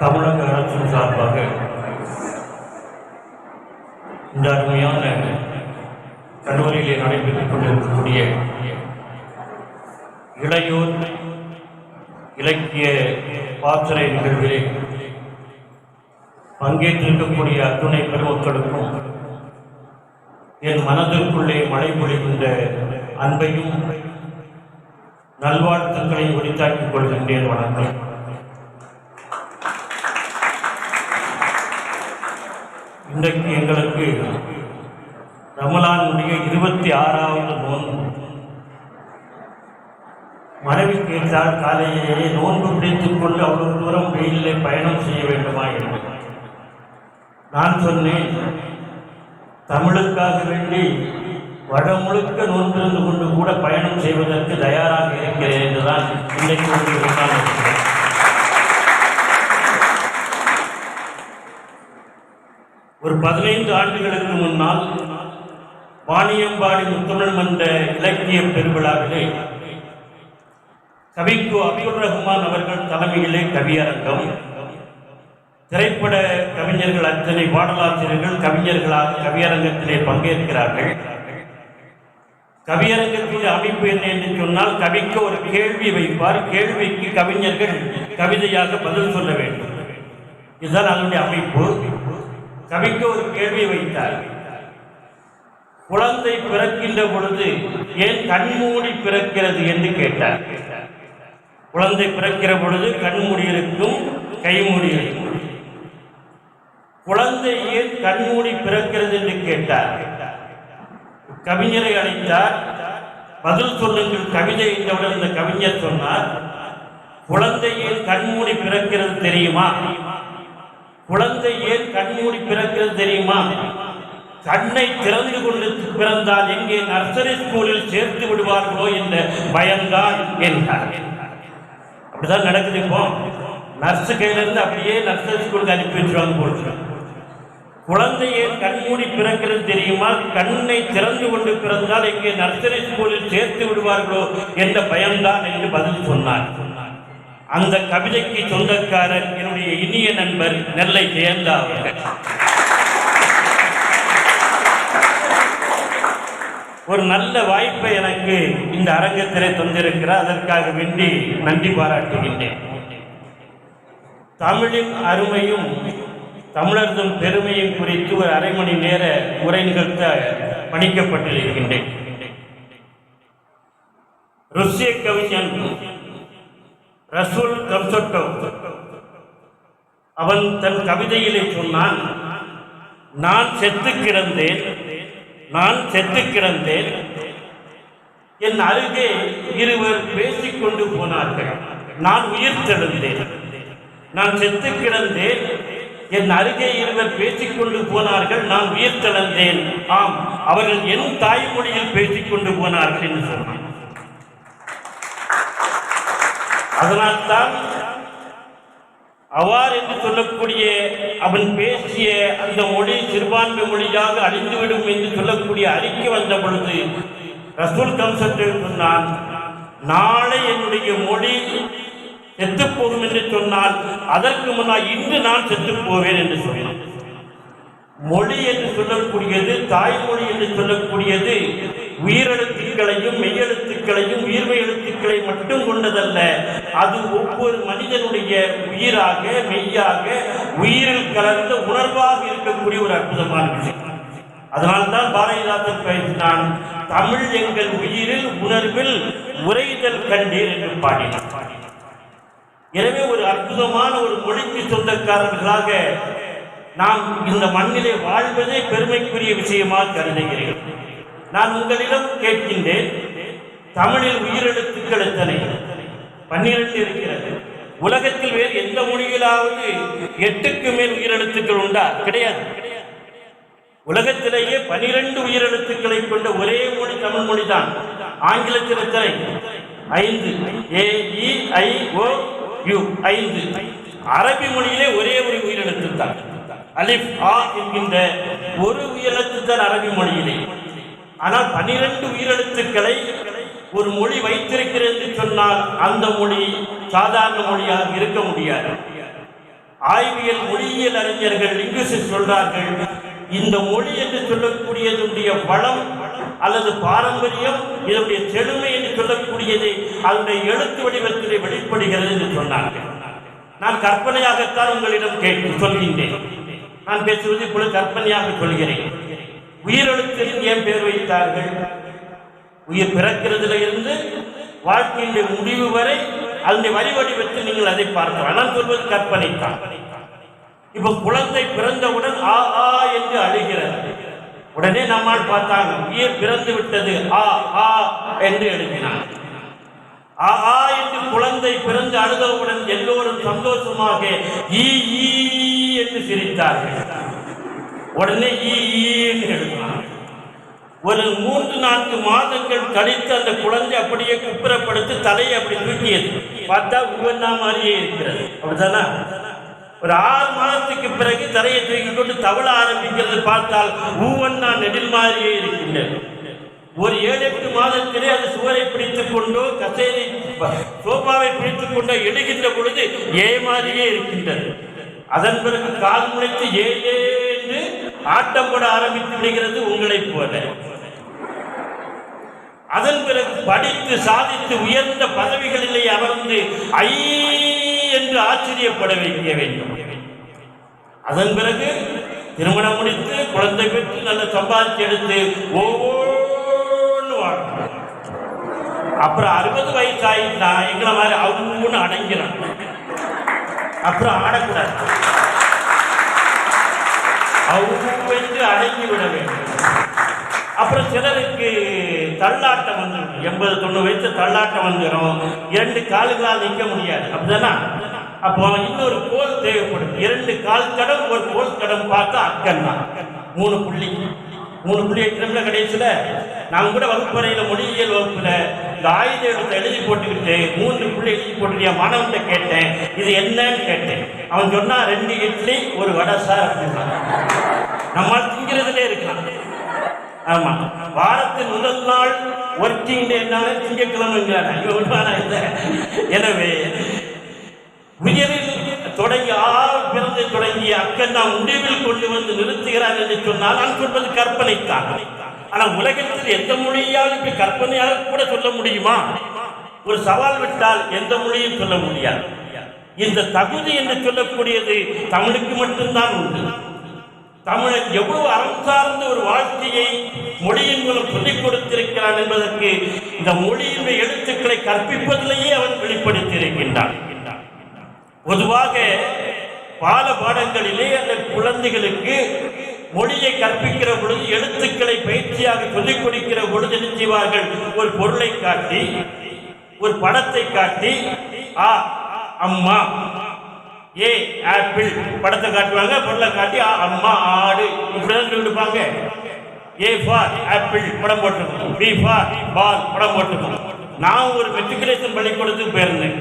தமிழக அரசின் சார்பாக இந்த அருமையான கல்லூரியிலே நடைபெற்றுக் கொண்டிருக்கக்கூடிய இளையோர் இலக்கிய பாத்திரை நிகழ்விலே பங்கேற்றிருக்கக்கூடிய அத்துணை பெருமக்களுக்கும் என் மனதிற்குள்ளே மழை பொழிகின்ற அன்பையும் நல்வாழ்த்துக்களையும் உரித்தாக்கிக் கொள்கின்றேன். வணக்கம். இன்றைக்கு எங்களுக்கு ரமலானுடைய இருபத்தி ஆறாவது நோன்பு. மனைவி கேட்டால் காலையிலேயே நோன்பு பிடித்துக் கொண்டு அவ்வளவு தூரம் வெயிலே பயணம் செய்ய வேண்டுமா? என்று. நான் சொன்னேன். தமிழுக்காக வேண்டி வடமுழுக்க நோன்பிருந்து கொண்டு கூட பயணம் செய்வதற்கு தயாராக இருக்கிறேன் என்றுதான் இன்றைக்கு உங்களுக்கு நான் இருக்கிறேன் ஒரு பதினைந்து ஆண்டுகளுக்கு முன்னால் வாணியம்பாடி முத்தமிழ் மன்ற இலக்கிய பெருவிழாவிலே கவிக்கு அப்துல் ரஹ்மான் அவர்கள் தலைமையிலே கவியரங்கம். திரைப்பட கவிஞர்கள் அத்தனை பாடலாசிரியர்கள் கவிஞர்களாக கவியரங்கத்திலே பங்கேற்கிறார்கள். கவியரங்கத்தின் அமைப்பு என்ன என்று சொன்னால் கவிக்கு ஒரு கேள்வி வைப்பார். கேள்விக்கு கவிஞர்கள் கவிதையாக பதில் சொல்ல வேண்டும். இதுதான் அதனுடைய அமைப்பு. கவிக்கு ஒரு கேள்வி வைத்தார் குழந்தை பிறக்கின்ற பொழுது ஏன் கண்மூடி பிறக்கிறது என்று கேட்டார். குழந்தை பிறக்கிற பொழுது கண்மூடி இருக்கும் கைமூடி இருக்கும். குழந்தை ஏன் கண்மூடி பிறக்கிறது என்று கேட்டார். கவிஞரை அழைத்தார். பதில் சொல்லுங்கள் கவிதை என்றவுடன் இந்த கவிஞர் சொன்னார் குழந்தையில் கண்மூடி பிறக்கிறது தெரியுமா? குழந்தை ஏன் கண்மூடி பிறக்கிறது தெரியுமா? கண்ணை திறந்து கொண்டு பிறந்தால் எங்கே நர்சரி ஸ்கூலில் சேர்த்து விடுவார்களோ என்ற பயம்தான் என்றார். அப்படிதான் நடக்குது இப்போ. நர்ஸு கையிலிருந்து அப்படியே நர்சரி ஸ்கூலுக்கு அனுப்பி வச்சிருவாங்க போட்டு குழந்தை ஏன் கண்மூடி பிறக்கிறது தெரியுமா? கண்ணை திறந்து கொண்டு பிறந்தால் எங்கே நர்சரி ஸ்கூலில் சேர்த்து விடுவார்களோ என்ற பயம்தான் என்று பதில் சொன்னார். அந்த கவிதைக்கு சொந்தக்காரர் என்னுடைய இனிய நண்பர் நெல்லை ஜெயந்தா அவர்கள். ஒரு நல்ல வாய்ப்பை எனக்கு இந்த அரங்கத்திலே தந்திருக்கிறார் அதற்காக வேண்டி நன்றி பாராட்டுகின்றேன். தமிழின் அருமையும் தமிழர்தம் பெருமையும் குறித்து ஒரு அரை மணி நேர உரை நிகழ்த்த பணிக்கப்பட்டிருக்கின்றேன். ருஷ்ய கவிஞன் ரசூல் கம்சொட்டோ அவன் தன் கவிதையிலே சொன்னான் நான் செத்து கிடந்தேன் நான் செத்து கிடந்தேன். என் அருகே இருவர் பேசிக் கொண்டு போனார்கள் நான் உயிர் தெழுந்தேன் நான் செத்து கிடந்தேன். என் அருகே இருவர் பேசிக் கொண்டு போனார்கள் நான் உயிர் தெழுந்தேன். ஆம் அவர்கள் என் தாய்மொழியில் பேசிக் கொண்டு போனார்கள் என்று சொன்னான். அதனால்தான் அவார் என்று சொல்லக்கூடிய அவன் பேசிய அந்த மொழி சிறுபான்மை மொழியாக அழிந்துவிடும் என்று சொல்லக்கூடிய அறிக்கை வந்த பொழுது ரசூல் கம்சத்தில் சொன்னான் நாளை என்னுடைய மொழி செத்துப் போகும் என்று சொன்னால் அதற்கு முன்னால் இன்று நான் செத்துப் போவேன் என்று சொன்னான். மொழி என்று சொல்லக்கூடியது தாய்மொழி என்று சொல்லக்கூடியது உயிரெழுத்துக்களையும் மெய்யெழுத்துக்களையும் உயிர்மை எழுத்துக்களை மட்டும் கொண்டதல்ல. அது ஒவ்வொரு மனிதனுடைய உயிராக மெய்யாக உயிரில் கலந்த உணர்வாக இருக்கக்கூடிய ஒரு அற்புதமான விஷயம். அதனால்தான் பாரதிதாசன் பேசினான் தமிழ் எங்கள் உயிரில் உணர்வில் உரைதல் கண்டீர் என்று பாடினார் எனவே ஒரு அற்புதமான ஒரு மொழிக்கு சொந்தக்காரர்களாக நாம் இந்த மண்ணிலே வாழ்வதே பெருமைக்குரிய விஷயமாக கருதுகிறேன். நான் உங்களிடம் கேட்கின்றேன் தமிழில் உயிரெழுத்துக்கள் எத்தனை? பன்னிரண்டு இருக்கிறது. உலகத்தில் வேறு எந்த மொழியிலாவது எட்டுக்கு மேல் உயிரெழுத்துக்கள் உண்டா? கிடையாது. உலகத்திலேயே பனிரெண்டு உயிரெழுத்துக்களை கொண்ட ஒரே மொழி தமிழ் மொழிதான். ஆங்கிலத்தில் எத்தனை? ஐந்து. ஏ இ ஐ ஓ யு ஐந்து. அரபி மொழியிலே ஒரே ஒரு உயிரெழுத்து தான் அலிஃப் ஆ என்கின்ற ஒரு உயிரெழுத்து தான் அரபி மொழியிலே. ஆனால் பனிரெண்டு உயிரெழுத்துக்களை ஒரு மொழி வைத்திருக்கிறது என்று சொன்னால் அந்த மொழி சாதாரண மொழியாக இருக்க முடியாது. ஆய்வியல் மொழியியல் அறிஞர்கள் லிங்குசிஸ்ட் சொல்றார்கள் இந்த மொழி என்று சொல்லக்கூடியதுடைய வளம் அல்லது பாரம்பரியம் இதனுடைய செழுமை என்று சொல்லக்கூடியது அதனுடைய எழுத்து வடிவத்திலே வெளிப்படுகிறது என்று சொன்னார்கள். நான் கற்பனையாகத்தான் உங்களிடம் கேட்டு சொல்கின்றேன். நான் பேசுவது இப்பொழுது கற்பனையாக சொல்கிறேன். உயிரெழுத்தில் ஏன் பேர் வைத்தார்கள்? உயிர் பிறக்கிறதுல இருந்து வாழ்க்கையினுடைய முடிவு வரை அதனுடைய வரி வடிவத்தில் நீங்கள் அதை பார்க்கலாம் நான் சொல்வது கற்பனை தான் இப்ப குழந்தை பிறந்தவுடன் ஆ ஆ என்று அழுகிறது. உடனே நம்மால் பார்த்தாங்க உயிர் பிறந்து விட்டது. ஆ ஆ என்று எழுதினார். ஆ ஆ என்று குழந்தை பிறந்து அழுதவுடன் எல்லோரும் சந்தோஷமாக ஈ ஈ என்று சிரித்தார்கள். உடனே ஈன்னு எழுதுனாங்க ஒரு மூன்று நான்கு மாதங்கள் கழித்து அந்த குழந்தை அப்படியே குப்புறப்படுத்தி தலையை அப்படி தூக்கியது. பார்த்தா உவன்னா மாதிரியே இருக்கிறது. அப்படிதானா ஒரு ஆறு மாதத்துக்கு பிறகு தலையை தூக்கி கொண்டு தவள ஆரம்பிக்கிறது பார்த்தால் ஊவன்னா நெடில் மாதிரியே இருக்கின்றது. ஒரு ஏழு எட்டு மாதத்திலே அது சுவரை பிடித்துக் கொண்டோ கசேரி சோபாவை பிடித்துக் கொண்டோ எடுகின்ற பொழுது ஏ மாதிரியே இருக்கின்றது. அதன் பிறகு கால் முளைத்து ஏ ஏ ஆட்டம் போட ஆரம்பித்து விடுகிறது உங்களைப் போல. அதன் பிறகு படித்து சாதித்து உயர்ந்த பதவிகளிலே அமர்ந்து ஐ என்று ஆச்சரியப்பட வைக்க வேண்டும். அதன் பிறகு திருமணம் முடித்து குழந்தை பெற்று நல்ல சம்பாதிச்சு எடுத்து ஒவ்வொன்று அப்புறம் அறுபது வயசு ஆயிட்டா எங்களை மாதிரி அவங்கன்னு அடங்கிறான் அப்புறம் ஆடக்கூடாது. அவங்க அடங்கி விட வேண்டும். அப்புறம் சிலருக்கு தள்ளாட்டம் வந்துடும் எண்பது தொண்ணூறு வயசு தள்ளாட்டம் வந்துடும் இரண்டு காலுகளால் நிற்க முடியாது. அப்படிதானா? அப்போ இன்னொரு கோல் தேவைப்படும் இரண்டு கால் தடம் ஒரு கோல் தடம் பார்த்தா அக்கன் தான். மூணு புள்ளி. மூணு புள்ளி வைக்கிறோம்ல கடைசியில் நான் கூட வகுப்பறையில் மொழியியல் வகுப்புல இந்த ஆயுத எழுத்தை எழுதி போட்டுக்கிட்டு மூன்று புள்ளி எழுதி போட்டு என் மாணவன்கிட்ட கேட்டேன். இது என்னன்னு கேட்டேன். அவன் சொன்னா ரெண்டு இட்லி ஒரு வடை சார் அப்படின்னா நம்மால் திங்கிறதுலே இருக்கலாம். ஆமா. வாரத்தின் முதல் நாள் ஒர்க்கிங் டேனால திங்கட்கிழமைங்கிறான இவன் இல்லை எனவே உயரில் தொடங்கி ஆ பிறந்து தொடங்கிய அக்கன் நான் முடிவில் கொண்டு வந்து நிறுத்துகிறார் என்று சொன்னால் நான் சொல்வது கற்பனைத்தான். ஆனா உலகத்தில் எந்த மொழியால் இப்படி கற்பனையாக கூட சொல்ல முடியுமா? ஒரு சவால் விட்டால் எந்த மொழியும் சொல்ல முடியாது. இந்த தகுதி என்று சொல்லக்கூடியது தமிழுக்கு மட்டும்தான் உண்டு. தமிழன் எவ்வளவு அறம் சார்ந்த ஒரு வாழ்க்கையை மொழியின் மூலம் சொல்லிக் கொடுத்திருக்கிறான் என்பதற்கு இந்த மொழியின் எழுத்துக்களை கற்பிப்பதிலேயே அவன் வெளிப்படுத்தியிருக்கின்றான். பொதுவாக பால பாடங்களிலே அந்த குழந்தைகளுக்கு மொழியை கற்பிக்கிற பொழுது எழுத்துக்களை பயிற்சியாக சொல்லிக் கொடுக்கிற பொழுது என்ன செய்வார்கள்? ஒரு பொருளை காட்டி ஒரு படத்தை காட்டி ஆ அம்மா ஏ ஆப்பிள். படத்தை காட்டுவாங்க பொருளை காட்டி அம்மா ஆடு. இப்படிதான் சொல்லி கொடுப்பாங்க. ஏ ஃபார் ஆப்பிள் படம் போட்டிருக்கோம். பி ஃபார் பால் படம் போட்டிருக்கோம். நான் ஒரு மெட்ரிகுலேஷன் பள்ளிக்கூடத்துக்கு போயிருந்தேன்.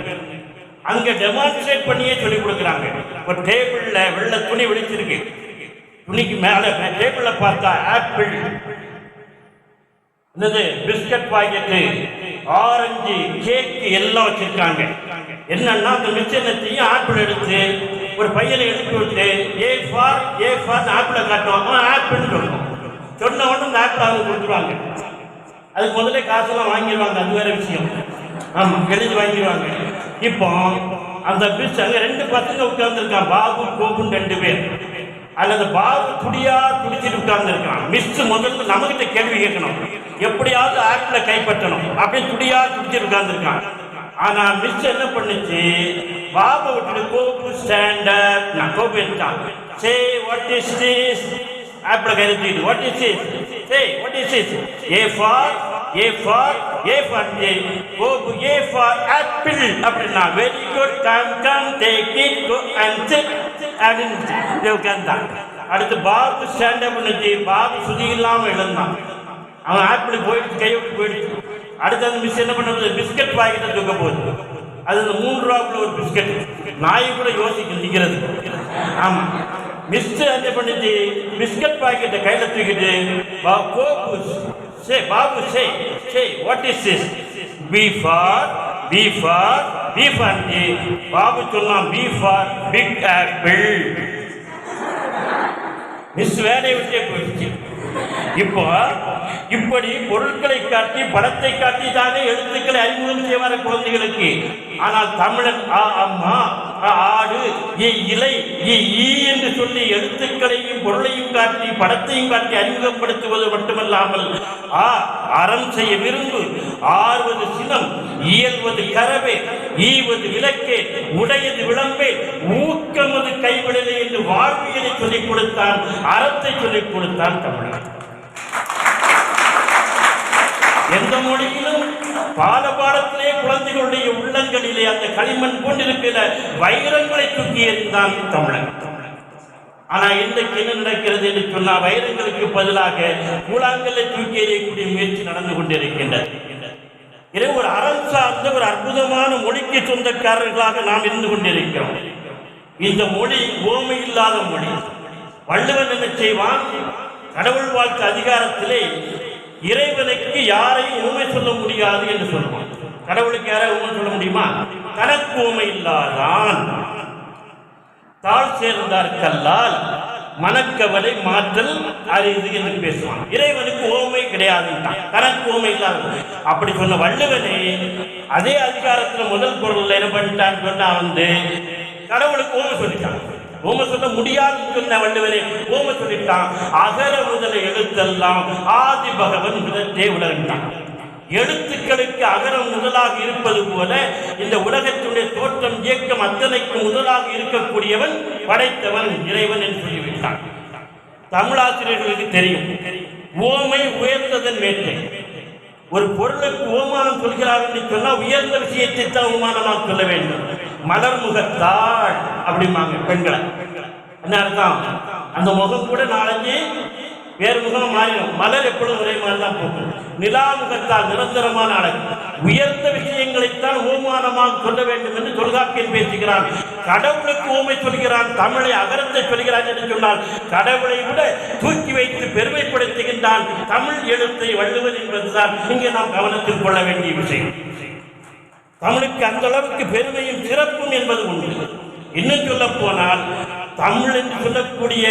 அங்க டெமான்ஸ்ட்ரேட் பண்ணியே சொல்லி கொடுக்குறாங்க. ஒரு டேபிள்ல வெள்ளை துணி விழிச்சிருக்கு துணிக்கு மேல டேபிள்ல பார்த்தா ஆப்பிள். என்னது? Biscuit packet. ஆரஞ்சு கேக்கு எல்லாம் வச்சிருக்காங்க. என்னன்னா அந்த மிச்சம் என்ன செய்யும் ஆப்பிள் எடுத்து ஒரு பையனை எடுத்து விட்டு ஏ ஃபார் ஏ ஃபார் ஆப்பிளை காட்டுவாங்க அவன் ஆப்பிள்னு சொல்லுவான். சொன்ன உடனே அந்த ஆப்பிள் அவங்க கொடுத்துருவாங்க. அதுக்கு முதல்ல காசெல்லாம் வாங்கிடுவாங்க. அது வேற விஷயம். ஆமாம் எழுதி வாங்கிடுவாங்க. இப்போ அந்த பிஸ் அங்கே ரெண்டு பசங்க உட்கார்ந்துருக்கான் பாபு கோபுன்னு ரெண்டு பேர். அல்லது பாபு துடியா துடிச்சிட்டு உட்கார்ந்துருக்கான். மிஸ் முதல்ல நம்மகிட்ட கேள்வி கேட்கணும். எப்படியாவது ஆப்பிள கைப்பற்றணும். அப்படியே துடியா துடிச்சிட்டு உட்கார்ந்துருக்கான். ஆனா மிஸ் என்ன பண்ணுச்சு? பாபு விட்டு கோபு ஸ்டாண்டர்ட் நான் கோபு எடுத்தான். சே வாட் இஸ் திஸ் ஆப்பிள கையில் தூக்கிட்டு what is this say what is this A for A for A for A Gopu A for apple அப்படின்னா very good come come take it go and sit அப்படின்னு உட்கார்ந்தான். அடுத்து Babu stand up பண்ணுச்சு. பாபு சுதி இல்லாம எழுந்தான். அவன் ஆப்பிள் போயிட்டு கை விட்டு போயிடுச்சு. அடுத்தது மிஸ் என்ன பண்ணுறது பிஸ்கட் பாக்கெட்டை தூக்க போகுது. அது இந்த மூன்று ரூபாக்குள்ள ஒரு பிஸ்கட் நாய் கூட யோசிக்கும் நிற்கிறது ஆமாம் மிஸ்ஸு என்ன பண்ணுச்சு? பிஸ்கட் பாக்கெட்டை கையில் தூக்கிட்டு பா- Gopu say Babu say say what is this B for B for B for Babu சொன்னான் B for big apple miss வேலையை விட்டே போயிடுச்சு. இப்போ இப்படி பொருட்களை காட்டி படத்தை காட்டி தானே எழுத்துக்களை அறிமுகம் செய்வார குழந்தைகளுக்கு. ஆனால் தமிழன் ஆ அம்மா ஆ ஆடு ஏ இலை ஏ ஈ என்று சொல்லி எழுத்துக்களையும் பொருளையும் காட்டி படத்தையும் காட்டி அறிமுகப்படுத்துவது மட்டுமல்லாமல் ஆ அறம் செய்ய விரும்பு ஆறுவது சினம் இயல்வது கரவே ஈவது விளக்கே உடையது விளம்பே ஊக்கமது கைவிடலை என்று வாழ்வியலை சொல்லிக் கொடுத்தான் அறத்தை சொல்லிக் கொடுத்தான் தமிழன். எந்த மொழியிலும் பால பாடத்திலே குழந்தைகளுடைய உள்ளங்களிலே அந்த களிமண் கொண்டிருக்கிற வைரங்களை தூக்கி எறிந்தான் தமிழன். ஆனா இன்றைக்கு என்ன நடக்கிறது என்று சொன்னால் வைரங்களுக்கு பதிலாக கூழாங்கல்லை தூக்கி எறியக்கூடிய முயற்சி நடந்து கொண்டிருக்கின்றது. எனவே ஒரு அறம் சார்ந்த ஒரு அற்புதமான மொழிக்கு சொந்தக்காரர்களாக நாம் இருந்து கொண்டிருக்கிறோம். இந்த மொழி ஓமை இல்லாத மொழி. வள்ளுவன் என்ன செய்வான்? கடவுள் வாழ்க்கை அதிகாரத்திலே இறைவனுக்கு யாரையும் உண்மை சொல்ல முடியாது என்று சொல்லுவான். கடவுளுக்கு யாரையும் உண்மை சொல்ல முடியுமா? தனக்கு உண்மை இல்லாதான். தாழ் சேர்ந்தார் கல்லால் மனக்கவலை மாற்றல் அறிது என்று பேசுவான். இறைவனுக்கு ஓமை கிடையாது தனக்கு ஓமை இல்லாத அப்படி சொன்ன வள்ளுவனே அதே அதிகாரத்துல முதல் பொருள் என்ன பண்ணிட்டான்னு சொன்னா வந்து கடவுளுக்கு ஓமை சொல்லிட்டான். ஓம சொல்ல முடியாதுன்னு சொன்ன வள்ளுவரே ஓம சொல்லிட்டான் அகர முதல எழுத்தெல்லாம் ஆதி பகவன் முதற்றே உலகிட்டான் எழுத்துக்களுக்கு அகரம் முதலாக இருப்பது போல இந்த உலகத்தினுடைய தோற்றம் இயக்கம் அத்தனைக்கு முதலாக இருக்கக்கூடியவன் படைத்தவன் இறைவன் என்று சொல்லிவிட்டான். தமிழாசிரியர்களுக்கு தெரியும். ஓமை உயர்ந்ததன் வேட்டை. ஒரு பொருளுக்கு ஓமானம் சொல்கிறார் என்று சொன்னால் உயர்ந்த விஷயத்தை தான் ஓமானமாக சொல்ல வேண்டும். மலர் முகத்தாள் அப்படிம்பாங்க பெண்களை. என்ன அர்த்தம்? அந்த முகம் கூட நாளைக்கு வேறு முகம் மாறிடும். மலர் எப்பொழுதும் ஒரே மாதிரி தான் போகும் நிலாமுகத்தால் நிரந்தரமான அழகு உயர்ந்த விஷயங்களைத்தான் ஓமானமாக சொல்ல வேண்டும் என்று தொல்காப்பியன் பேசுகிறான் கடவுளுக்கு ஓமை சொல்கிறான் தமிழை அகரத்தை சொல்கிறான் என்று சொன்னால் கடவுளை விட தூக்கி வைத்து பெருமைப்படுத்துகின்றான் தமிழ் எழுத்தை வள்ளுவன் என்பதுதான். இங்கே நாம் கவனத்தில் கொள்ள வேண்டிய விஷயம். தமிழுக்கு அந்த அளவுக்கு பெருமையும் சிறப்பும் என்பது உண்டு. இன்னும் சொல்ல போனால் தமிழ் என்று சொல்லக்கூடிய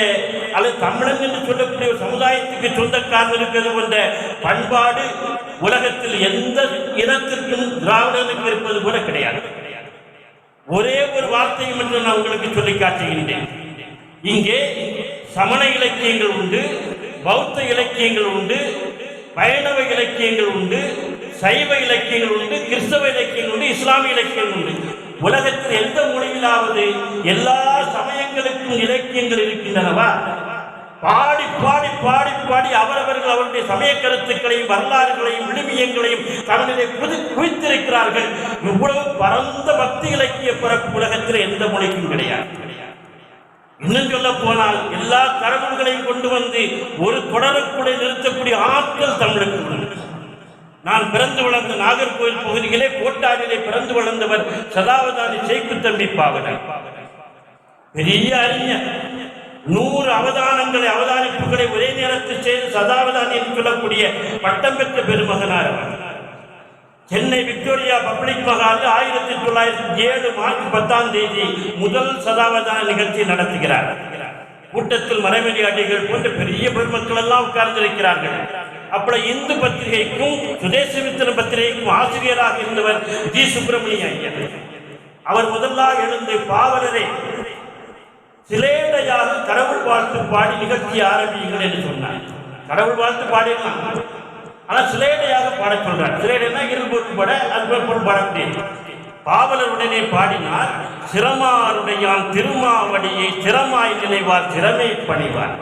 அல்லது தமிழன் என்று சொல்லக்கூடிய சமுதாயத்துக்கு சொந்தக்காரன் இருக்கிறது போன்ற பண்பாடு உலகத்தில் எந்த இனத்திற்கும் திராவிடனுக்கு இருப்பது கூட கிடையாது. ஒரே ஒரு வார்த்தையும் என்று நான் உங்களுக்கு சொல்லி காட்டுகின்றேன். இங்கே சமண இலக்கியங்கள் உண்டு பௌத்த இலக்கியங்கள் உண்டு வைணவ இலக்கியங்கள் உண்டு சைவ இலக்கியங்கள் உண்டு கிறிஸ்தவ இலக்கியங்கள் உண்டு இஸ்லாமிய இலக்கியங்கள் உண்டு. உலகத்தில் எந்த மொழியிலாவது எல்லா சமயங்களுக்கும் இலக்கியங்கள் இருக்கின்றனவா? பாடி பாடி பாடி பாடி அவரவர்கள் அவருடைய சமய கருத்துக்களையும் வரலாறுகளையும் விழுமியங்களையும் தமிழிலே புது குவித்திருக்கிறார்கள். இவ்வளவு பரந்த பக்தி இலக்கிய பிறப்பு உலகத்தில் எந்த மொழிக்கும் கிடையாது. இன்னும் சொல்ல போனால் எல்லா கடவுள்களையும் கொண்டு வந்து ஒரு தொடரக்கூட நிறுத்தக்கூடிய ஆற்றல் தமிழுக்கு உள்ளது. நான் பிறந்து வளர்ந்த நாகர்கோவில் பகுதியிலே கோட்டாரிலே பிறந்து வளர்ந்தவர் சதாவதாரி சேக்கு தம்பி பாவனர் பெரிய அறிஞர். நூறு அவதானங்களை அவதானிப்புகளை ஒரே நேரத்தில் செய்து சதாவதானி என்று சொல்லக்கூடிய பட்டம் பெற்ற பெருமகனார் அவர். சென்னை விக்டோரியா பப்ளிக் மகாலில் ஆயிரத்தி தொள்ளாயிரத்தி ஏழு மார்ச் பத்தாம் தேதி முதல் சதாவதான நிகழ்ச்சி நடத்துகிறார். கூட்டத்தில் மறைமணி அடிகள் போன்ற பெரிய பெருமக்கள் எல்லாம் உட்கார்ந்திருக்கிறார்கள். அப்படி இந்து பத்திரிகைக்கும் சுதேசமித்திர பத்திரிகைக்கும் ஆசிரியராக இருந்தவர் ஜி. சுப்பிரமணிய ஐயர். அவர் முதலாக எழுந்து பாவலரை சிலேடையாக கடவுள் வாழ்த்து பாடி நிகழ்ச்சி ஆரம்பியுங்கள் என்று சொன்னார். கடவுள் வாழ்த்து பாடிடலாம் ஆனால் சிலேடையாக பாட சொல்றார். சிலேடைனா இருள் பொருள் பட அது பொருள் பாட முடியாது. பாவலர் உடனே பாடினார் சிரமாருடையான் திருமாவடியை சிரமாய் நினைவார் சிரமை பணிவார்.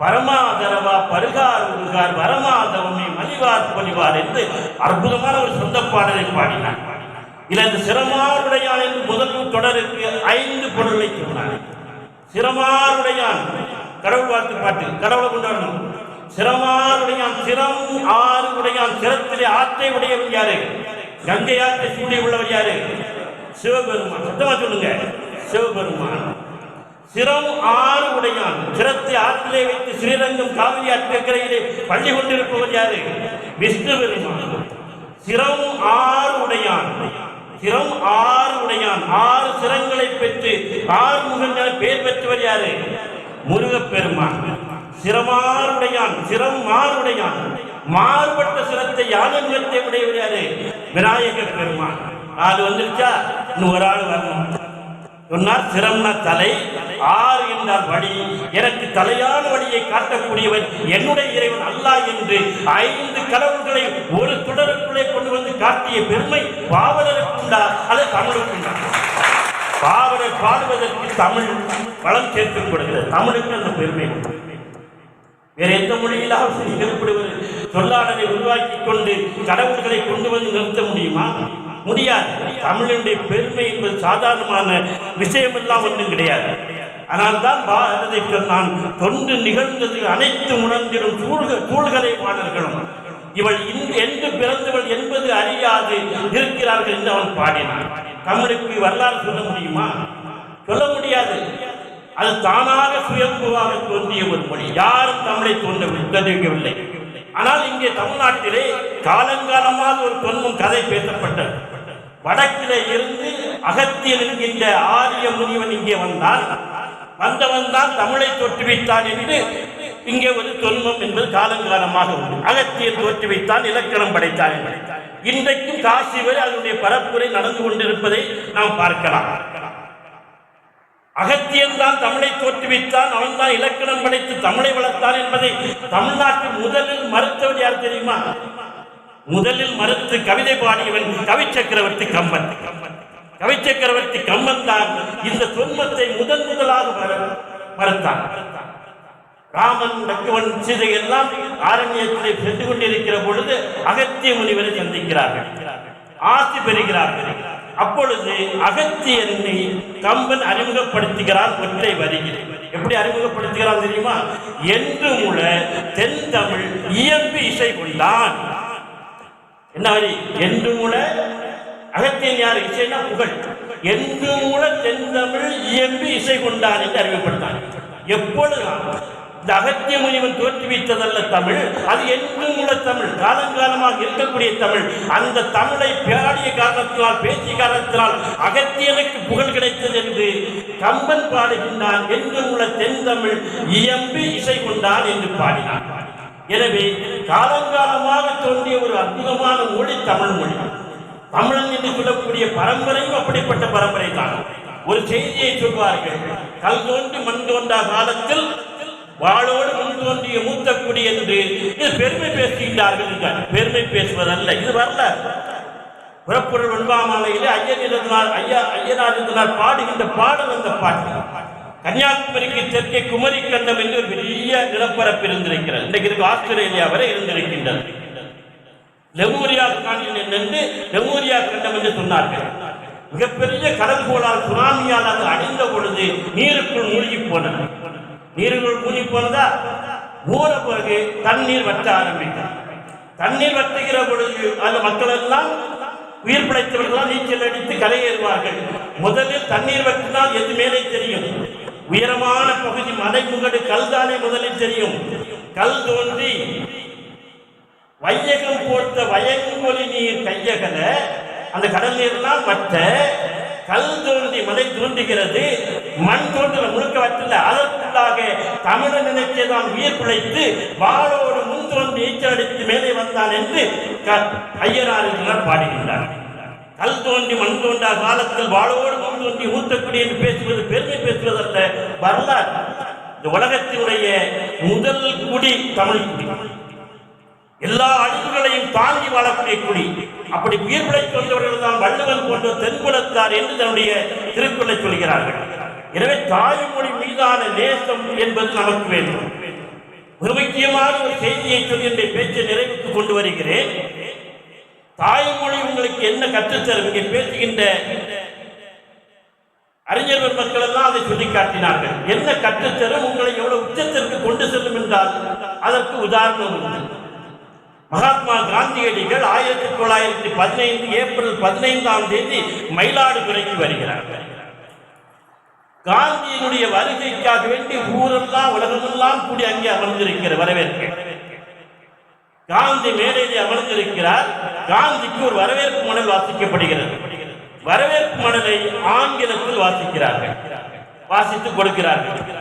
பரமாதரவா பருகார் உருகார் வரமாதவமே மலிவார் பொலிவார் என்று அற்புதமான ஒரு சொந்த பாடலை பாடினார். இதில் இந்த சிரமாருடையான் என்று முதல் தொடருக்கு ஐந்து பொருளை சொன்னார். சிரமாருடையான் கடவுள் வாழ்த்து பாட்டு கடவுளை கொண்டாடணும். சிரமாருடையான் சிரம் ஆறு உடையான் சிரத்திலே ஆற்றை உடையவன் யாரு? கங்கை ஆற்றை சூடி உள்ளவர் யாரு? சிவபெருமான். சத்தமா சொல்லுங்க. சிவபெருமான். சிரம் ஆறு உடையான். சிரத்தை ஆற்றிலே வைத்து ஸ்ரீரங்கம் காவிரி ஆற்றக்கரையிலே பள்ளி கொண்டிருப்பவர் யாரு? விஷ்ணு பெருமான். சிரம் ஆறு உடையான். சிரம் ஆறு உடையான். ஆறு சிரங்களை பெற்று ஆறு முகன் பெயர் பெற்றவர் யாரு? முருகப்பெருமான். சிரமாருடையான் சிரம் மாறுடையான் மாறுபட்ட சிரத்தை யானை உடையவர் யாரு? விநாயகர் பெருமான். அது வந்துருச்சா? இன்னும் ஒரு ஆள் வரணும். சொன்னார் சிரம்னா தலை ஆறு என்றால் வழி எனக்கு தலையான வழியை காட்டக்கூடியவன் என்னுடைய இறைவன் அல்லாஹ் என்று ஐந்து கடவுள்களை ஒரு தொடருக்குள்ளே கொண்டு வந்து காட்டிய பெருமை பாவலருக்குண்டா அது தமிழுக்குண்டா பாவலர் பாடுவதற்கு தமிழ் வளம் சேர்த்துக் கொடுத்தது தமிழுக்கு அந்த பெருமை வேற எந்த மொழியிலாவது ஏற்படுவது சொல்லாடலை உருவாக்கி கொண்டு கடவுள்களை கொண்டு வந்து நிறுத்த முடியுமா? முடியாது. தமிழனுடைய பெருமை என்பது சாதாரணமான விஷயம் எல்லாம் ஒன்றும் கிடையாது. ஆனால் தான் பாரதை சொன்னான் தொண்டு நிகழ்ந்தது அனைத்து உணர்ந்திடும் சூழ்க சூழ்கலை பாடல்களும் இவள் இன் என்று பிறந்தவள் என்பது அறியாது இருக்கிறார்கள் என்று அவன் பாடினான். தமிழுக்கு வரலாறு சொல்ல முடியுமா? சொல்ல முடியாது. அது தானாக சுயம்புவாக தோன்றிய ஒரு மொழி. யாரும் தமிழை தோன்ற தெரிவிக்கவில்லை ஆனால் இங்கே தமிழ்நாட்டிலே காலங்காலமாக ஒரு தொன்மும் கதை பேசப்பட்டது. வடக்கிலே இருந்து அகத்தியன் என்கின்ற ஆரிய முனிவன் இங்கே வந்தான் வந்தவன் தான் தமிழை தோற்றுவித்தான் என்று இங்கே ஒரு தொன்மம் என்பது காலங்காலமாக உண்டு. அகத்தியன் தோற்றுவித்தான் இலக்கணம் படைத்தான் இன்றைக்கும் காசி வரை அதனுடைய பரப்புரை நடந்து கொண்டிருப்பதை நாம் பார்க்கலாம். அகத்தியன் தான் தமிழை தோற்றுவித்தான் அவன் தான் இலக்கணம் படைத்து தமிழை வளர்த்தான் என்பதை தமிழ்நாட்டில் முதலில் மறுத்தவர் யார் தெரியுமா? முதலில் மறுத்து கவிதை பாடியவன் கவி சக்கரவர்த்தி கம்பன். கவி சக்கரவர்த்தி கம்பன் தான் இந்த துன்பத்தை முதன் முதலாக மறுத்தான். ராமன் லக்குவன் சீதை எல்லாம் ஆரண்யத்திலே சென்று கொண்டிருக்கிற பொழுது அகத்திய முனிவரை சந்திக்கிறார்கள். ஆசி பெறுகிறார்கள். அப்பொழுது அகத்தியனை கம்பன் அறிமுகப்படுத்துகிறான் ஒற்றை வருகிறேன் எப்படி அறிமுகப்படுத்துகிறான் தெரியுமா? என்று முழ தென் தமிழ் இயம்பு இசை கொண்டான். என்ன வரி என்று மூல அகத்தியன் யார்? இசைனா புகழ். என்று மூல தென்தமிழ் இயம்பி இசை கொண்டான் என்று அறிமுகப்படுத்தான் எப்பொழுது? இந்த அகத்திய முனிவன் தோற்றுவித்ததல்ல தமிழ் அது என்று மூல தமிழ் காலங்காலமாக இருக்கக்கூடிய தமிழ். அந்த தமிழை பேராடிய காரணத்தினால் பேசிய காரணத்தினால் அகத்தியனுக்கு புகழ் கிடைத்தது என்று கம்பன் பாடுகின்றான். என்றும் தென் தென்தமிழ் இயம்பி இசை கொண்டான் என்று பாடினான். எனவே காலங்காலமாக தோன்றிய ஒரு அற்புதமான மொழி தமிழ் மொழி. தமிழன் என்று சொல்லக்கூடிய பரம்பரையும் அப்படிப்பட்ட பரம்பரை தான் ஒரு செய்தியை சொல்வார்கள் கல் தோன்றி மண் தோன்றா காலத்தில் வாளோடு முன் தோன்றிய மூத்த குடி என்று. இது பெருமை பேசுகின்றார்கள் என்றார். பெருமை பேசுவதல்ல இது வரல. புறப்பொருள் வெண்பாமலையிலே ஐயன் இருந்தால் ஐயா ஐயனார் பாடுகின்ற பாடல் அந்த பாட்டு. கன்னியாகுமரிக்கு தெற்கே குமரி கண்டம் என்று ஒரு பெரிய நிலப்பரப்பு இருந்திருக்கிறது. இன்றைக்கு இருக்கு ஆஸ்திரேலியா வரை இருந்திருக்கின்றது. லெமூரியா காண்டினென்ட் என்று லெமூரியா கண்டம் என்று சொன்னார்கள். மிகப்பெரிய கடல் கோளால் சுனாமியால் அது அடைந்த பொழுது நீருக்குள் மூழ்கி போனது நீருக்குள் மூழ்கி போனதா ஊற பிறகு தண்ணீர் வற்ற ஆரம்பித்தது. தண்ணீர் வற்றுகிற பொழுது அந்த மக்கள் எல்லாம் உயிர் பிழைத்தவர்களால் நீச்சல் அடித்து கரையேறுவார்கள். முதலில் தண்ணீர் வற்றினால் எது மேலே தெரியும்? உயரமான பகுதி மலைமுகடு கல்தானே முதலில் தெரியும். கல் தோன்றி வையகம் போர்த்த வயங்கொலி நீர் கையகல அந்த கடல் நீர்லாம் மற்ற கல் தோன்றி மலை தோன்றுகிறது. மண் தோன்றல முழுக்க வற்றல அதற்குள்ளாக தமிழன் நினைச்சதான் உயிர் பிழைத்து வாழோடு முன் தோன்றி நீச்சல் அடித்து மேலே வந்தான் என்று க- ஐயனார் பாடுகின்றார் கல் தோன்றி மண் தோன்றா காலத்தில் வாழோடு மண் தோன்றி ஊத்தக்குடி என்று பேசுவது பெருமை பேசுவதல்ல வரலாறு. இந்த உலகத்தினுடைய முதல் குடி தமிழ் குடி. எல்லா அழிவுகளையும் தாங்கி வாழக்கூடிய குடி. அப்படி உயிர் பிழைத்து வந்தவர்கள் தான் வள்ளுவன் போன்ற தென்குலத்தார் என்று தன்னுடைய திருக்குறளை சொல்கிறார்கள். எனவே தாய்மொழி மீதான நேசம் என்பது நமக்கு வேண்டும். ஒரு முக்கியமான ஒரு செய்தியை சொல்லி என்னுடைய பேச்சை நிறைவுக்கு கொண்டு வருகிறேன். தாய்மொழி உங்களுக்கு என்ன கற்றுத்தரும் இங்கே பேசுகின்ற அறிஞர்கள் மக்கள் எல்லாம் அதை சொல்லி காட்டினார்கள். என்ன கற்றுத்தரும்? உங்களை எவ்வளவு உச்சத்திற்கு கொண்டு செல்லும் என்றால் அதற்கு உதாரணம் உண்டு. மகாத்மா காந்தியடிகள் ஆயிரத்தி தொள்ளாயிரத்தி பதினைந்து ஏப்ரல் பதினைந்தாம் தேதி மயிலாடுதுறைக்கு வருகிறார்கள். காந்தியினுடைய வருகைக்காக வேண்டி ஊரெல்லாம் உலகமெல்லாம் கூடி அங்கே அமர்ந்திருக்கிற வரவேற்க. காந்தி மேடையில் அமர்ந்திருக்கிறார். காந்திக்கு ஒரு வரவேற்பு மணல் வாசிக்கப்படுகிறது. வரவேற்பு மணலை ஆங்கிலத்தில் வாசிக்கிறார்கள். வாசித்து கொடுக்கிறார்கள்.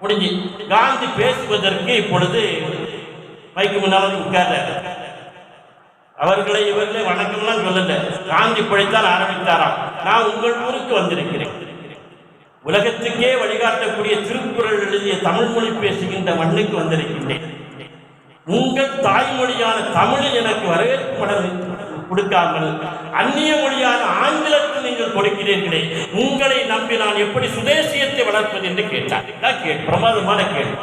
முடிஞ்சு காந்தி பேசுவதற்கு இப்பொழுது மைக்கு முன்னால் வந்து அவர்களை இவர்களே வணக்கம்லாம் சொல்லல. காந்தி இப்படித்தான் ஆரம்பித்தாராம். நான் உங்கள் ஊருக்கு வந்திருக்கிறேன். உலகத்துக்கே வழிகாட்டக்கூடிய திருக்குறள் எழுதிய தமிழ் மொழி பேசுகின்ற மண்ணுக்கு வந்திருக்கின்றேன். உங்கள் தாய்மொழியான தமிழில் எனக்கு வரவேற்பு கொடுக்காமல் அந்நிய மொழியான ஆங்கிலத்தில் நீங்கள் கொடுக்கிறீர்களே உங்களை நம்பி நான் எப்படி சுதேசியத்தை வளர்ப்பது என்று கேட்டார். பிரமாதமான கேள்வி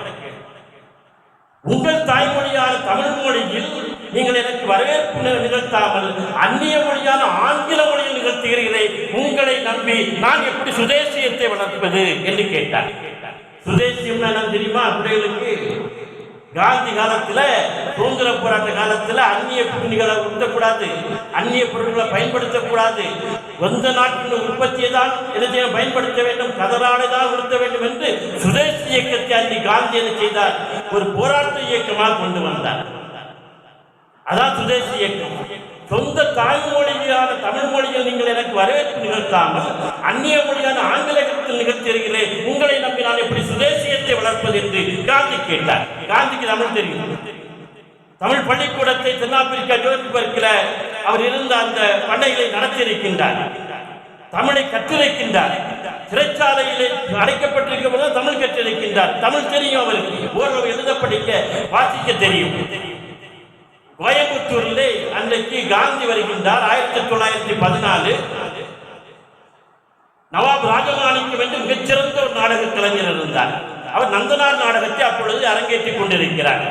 உங்கள் தாய்மொழியான தமிழ் மொழியில் நீங்கள் எனக்கு வரவேற்பு நிகழ்த்தாமல் அந்நிய மொழியான ஆங்கில மொழியில் நிகழ்த்துகிறீர்களே உங்களை நம்பி நான் எப்படி சுதேசியத்தை வளர்ப்பது என்று கேட்டார். சுதேசியம்னா என்ன தெரியுமா? பிள்ளைகளுக்கு காந்தி காலத்தில் சுதந்திர போராட்ட காலத்தில் அந்நிய துணிகளை உண்டக்கூடாது அந்நிய பொருட்களை பயன்படுத்தக்கூடாது. வந்த நாட்டின் உற்பத்தியை தான் என்ன பயன்படுத்த வேண்டும் கதராடை தான் உடுத்த வேண்டும் என்று சுதேசி இயக்கத்தை அன்னி காந்தி என்ன செய்தார்? ஒரு போராட்ட இயக்கமாக கொண்டு வந்தார். அதான் சுதேசி இயக்கம். சொந்த தாய்மொழியான தமிழ் மொழியில் நீங்கள் எனக்கு வரவேற்பு நிகழ்த்தாமல் அந்நிய மொழியான ஆங்கிலத்தில் நிகழ்த்தியிருக்கிறேன் உங்களை நம்பி நான் எப்படி சுதேசியத்தை வளர்ப்பது என்று காந்தி கேட்டார். காந்திக்கு தமிழ் தெரியும். தமிழ் பள்ளிக்கூடத்தை தென்னாப்பிரிக்கா ஜோதிபர்க்கில் அவர் இருந்த அந்த பண்ணைகளை நடத்தியிருக்கின்றார். தமிழை கற்றிருக்கின்றார். சிறைச்சாலையிலே அடைக்கப்பட்டிருக்கும் போது தமிழ் கற்றிருக்கின்றார். தமிழ் தெரியும் அவருக்கு. ஓரளவு எழுத படிக்க வாசிக்க தெரியும். கோயம்புத்தூரில் அன்றைக்கு காந்தி வருகின்றார் ஆயிரத்தி தொள்ளாயிரத்தி பதினாலு. நவாப் ராஜமாணிக்கம் என்று மிகச்சிறந்த ஒரு நாடக கலைஞர் இருந்தார். அவர் நந்தனார் நாடகத்தை அப்பொழுது அரங்கேற்றிக் கொண்டிருக்கிறார்.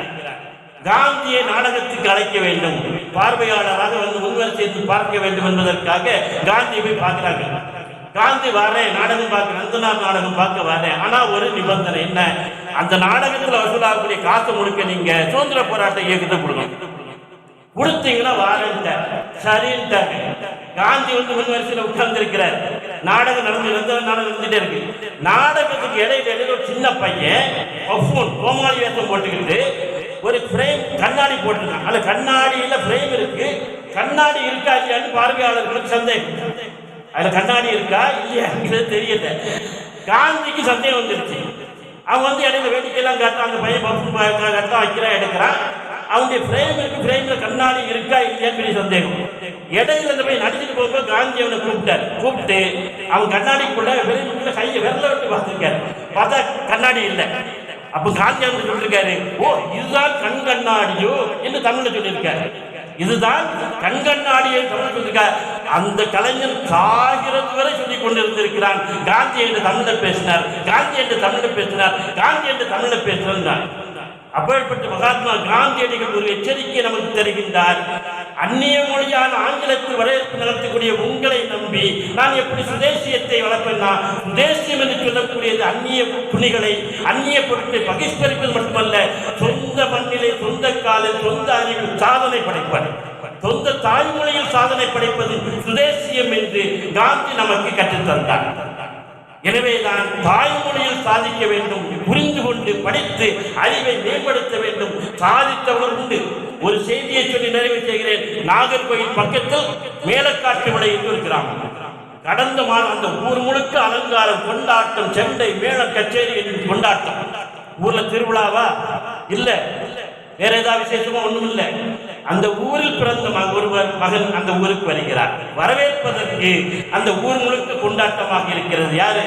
காந்தியை நாடகத்துக்கு அழைக்க வேண்டும். பார்வையாளராக வந்து முன்வரிசையில் பார்க்க வேண்டும் என்பதற்காக காந்தியை போய் பார்க்கிறாங்க காந்தி வரேன் நாடகம் பார்க்க நந்தனார் நாடகம் பார்க்க வரேன் ஆனா ஒரு நிபந்தனை என்ன? அந்த நாடகத்தில் வசூலாகக்கூடிய காசு முழுக்க நீங்க சுதந்திர போராட்ட இயக்கத்தை கொடுக்கணும். கொடுத்தீங்கன்னா வாரன்ட்டார் சரின்ட்டாங்க காந்தி வந்து முன் வரிசையில் உட்கார்ந்து இருக்கிறார் நாடகம் நடந்து நடந்து நாடகம் நடந்துட்டே இருக்கு. நாடகத்துக்கு இடையில இடையில ஒரு சின்ன பையன் பஃபூன் கோமாளி வேஷம் போட்டுக்கிட்டு ஒரு ஃப்ரேம் கண்ணாடி போட்டிருக்கான். அந்த கண்ணாடியில ஃப்ரேம் இருக்கு. கண்ணாடி இருக்கா இல்லையான்னு பார்வையாளர்களுக்கு சந்தேகம். அதுல கண்ணாடி இருக்கா இல்லையாங்கிறது தெரியல. காந்திக்கு சந்தேகம் வந்துருச்சு. அவன் வந்து இடையில வேடிக்கையெல்லாம் கட்டான் அந்த பையன் பப்பு கட்டா வைக்கிறான் எடுக்கிறான் அவனுடைய ஃப்ரேம் இருக்கு ஃப்ரேம்ல கண்ணாடி இருக்கா இல்லையான்னு பெரிய சந்தேகம். இடையில இந்த போய் நடிச்சுட்டு போகும்போது காந்தி அவனை கூப்பிட்டார். கூப்பிட்டு அவன் கண்ணாடிக்குள்ள ஃப்ரேமுக்குள்ள கையை விரல விட்டு பார்த்துருக்காரு. பார்த்தா கண்ணாடி இல்லை. அப்ப காந்தி அவன் சொல்லியிருக்காரு ஓ இதுதான் கண் கண்ணாடியோ? என்று தமிழ்ல சொல்லியிருக்காரு. இதுதான் கண் கண்ணாடியை தமிழ் சொல்லியிருக்காரு. அந்த கலைஞர் சாகிறது வரை சொல்லிக் கொண்டிருந்திருக்கிறான். காந்தி என்று தமிழ்ல பேசினார். காந்தி என்று தமிழ்ல பேசினார். காந்தி என்று தமிழ்ல பேசினார் அப்பேற்பட்ட மகாத்மா காந்தியடிகள் ஒரு எச்சரிக்கை நமக்கு தருகின்றார். அந்நிய மொழியான ஆங்கிலத்தில் வரவேற்பு நடத்தக்கூடிய உங்களை நம்பி நான் எப்படி சுதேசியத்தை வளர்ப்பேன்னா சுதேசியம் என்று சொல்லக்கூடியது அந்நிய துணிகளை அந்நிய பொருட்களை பகிஷ்கரிப்பது மட்டுமல்ல சொந்த மண்ணிலே சொந்த காலில் சொந்த அறிவில் சாதனை படைப்பது. சொந்த தாய்மொழியில் சாதனை படைப்பது சுதேசியம் என்று காந்தி நமக்கு கற்றுத்தந்தார். எனவே நான் தாய்மொழியில் சாதிக்க வேண்டும் புரிந்து கொண்டு படித்து அறிவை மேம்படுத்த வேண்டும். சாதித்தவர் உண்டு. ஒரு செய்தியை சொல்லி நிறைவு செய்கிறேன். நாகர்கோயில் பக்கத்தில் மேலக்காட்டு விளை என்று ஒரு கிராமம். கடந்த மாதம் அந்த ஊர் முழுக்க அலங்காரம் கொண்டாட்டம் செண்டை மேல கச்சேரி என்று கொண்டாட்டம். ஊர்ல திருவிழாவா? இல்ல. வேற ஏதாவது விசேஷமா? ஒண்ணும் இல்லை அந்த ஊரில் பிறந்த மக- ஒருவர் மகன் அந்த ஊருக்கு வருகிறார். வரவேற்பதற்கு அந்த ஊர் முழுக்க கொண்டாட்டமாக இருக்கிறது. யாரு?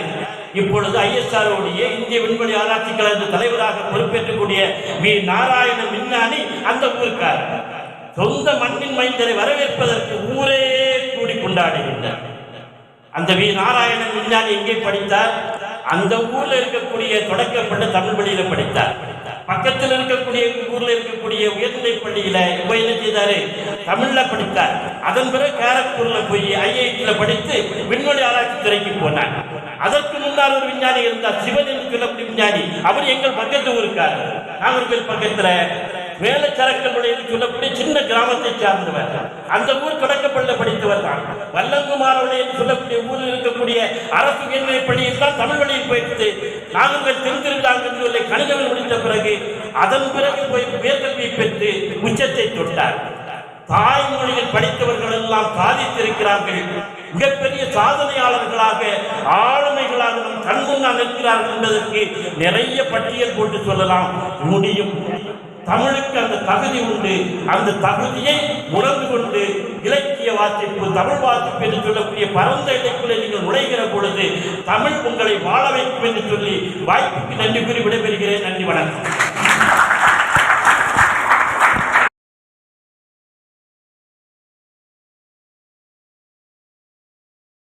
இப்பொழுது ஐஎஸ்ஆர்ஓடைய இந்திய விண்வெளி ஆராய்ச்சி கழக தலைவராக பொறுப்பேற்றக்கூடிய வி. நாராயண விஞ்ஞானி அந்த ஊருக்கார். சொந்த மண்ணின் மைந்தரை வரவேற்பதற்கு ஊரே கூடி கொண்டாடுகின்றார். அந்த வி. நாராயண விஞ்ஞானி எங்கே படித்தார்? அந்த ஊர்ல இருக்கக்கூடிய தொடக்கப்பட்ட தமிழ் வழியில படித்தார். பக்கத்தில் இருக்கக்கூடிய ஊர்ல இருக்கக்கூடிய உயர்நிலை பள்ளியில இப்ப என்ன செய்தாரு? தமிழ்ல படித்தார். அதன் பிறகு காரக்பூர்ல போய் ஐஐடியில படித்து விண்வெளி ஆராய்ச்சி துறைக்கு போனார். அதற்கு முன்னால் ஒரு விஞ்ஞானி இருந்தார். சிவன் என்று சொல்லக்கூடிய விஞ்ஞானி. அவர் எங்கள் பக்கத்து ஊருக்கார் நாகர்கோவில் பக்கத்துல வேலச்சரக்கல் சொல்லக்கூடிய சின்ன கிராமத்தை சார்ந்தவர். அந்த ஊர் தொடக்கப்பள்ள படித்தவர் தான். வல்லங்குமாரோட சொல்லக்கூடிய ஊரில் இருக்கக்கூடிய அரசு உயர்நிலை பள்ளியில் தான் தமிழ் வழியில் போயிட்டு நாங்கள் தெரிந்திருந்தாங்க சொல்லி கணிதங்கள் முடித்த பிறகு அதன் பிறகு போய் உயர்கல்வியை பெற்று உச்சத்தை தொட்டார். தாய்மொழியில் படித்தவர்கள் எல்லாம் சாதித்திருக்கிறார்கள். மிகப்பெரிய சாதனையாளர்களாக ஆளுமைகளாக நம் கண் முன்னால் நிற்கிறார்கள் என்பதற்கு நிறைய பட்டியல் போட்டு சொல்லலாம். முடியும். தமிழுக்கு அந்த தகுதி உண்டு. அந்த தகுதியை உணர்ந்து கொண்டு இலக்கிய வாசிப்பு தமிழ் வாசிப்பு என்று சொல்லக்கூடிய பரந்த இலக்குள்ளே நீங்கள் நுழைகிற பொழுது தமிழ் உங்களை வாழ வைக்கும் என்று சொல்லி வாய்ப்புக்கு நன்றி கூறி விடைபெறுகிறேன். நன்றி வணக்கம்.